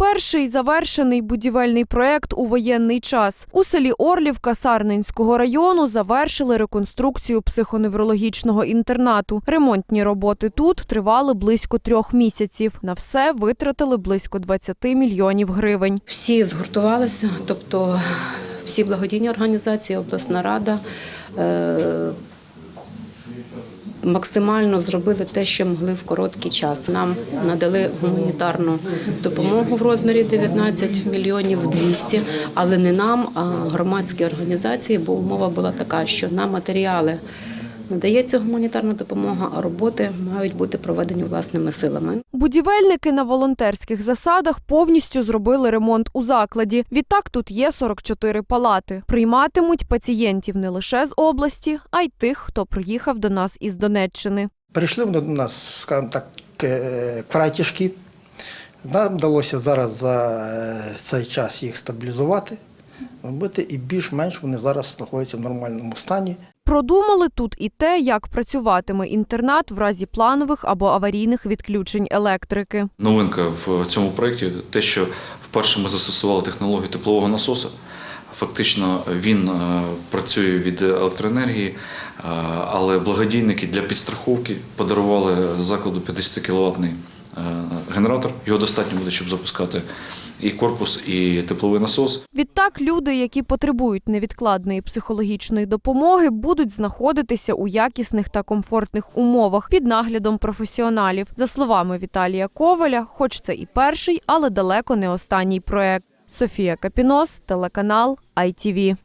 Перший завершений будівельний проект у воєнний час. У селі Орлівка Сарненського району завершили реконструкцію психоневрологічного інтернату. Ремонтні роботи тут тривали близько трьох місяців. На все витратили близько 20 мільйонів гривень. Всі згуртувалися, тобто всі благодійні організації, обласна рада. Максимально зробили те, що могли в короткий час. Нам надали гуманітарну допомогу в розмірі 19 мільйонів 200, але не нам, а громадські організації, бо умова була така, що на матеріали надається гуманітарна допомога, а роботи мають бути проведені власними силами. Будівельники на волонтерських засадах повністю зробили ремонт у закладі. Відтак тут є 44 палати. Прийматимуть пацієнтів не лише з області, а й тих, хто приїхав до нас із Донеччини. Перейшли вони до нас, скажімо так, е, тяжкі. Нам вдалося зараз за е, цей час їх стабілізувати, робити, і більш-менш вони зараз знаходяться в нормальному стані. Продумали тут і те, як працюватиме інтернат в разі планових або аварійних відключень електрики. Новинка в цьому проєкті те, що вперше ми застосували технологію теплового насосу. Фактично він е, працює від електроенергії, е, але благодійники для підстраховки подарували закладу 50 кіловатний генератор. Його достатньо буде, щоб запускати і корпус, і тепловий насос. Відтак, люди, які потребують невідкладної психологічної допомоги, будуть знаходитися у якісних та комфортних умовах під наглядом професіоналів. За словами Віталія Коваля, хоч це і перший, але далеко не останній проект. Софія Капінос, телеканал ITV.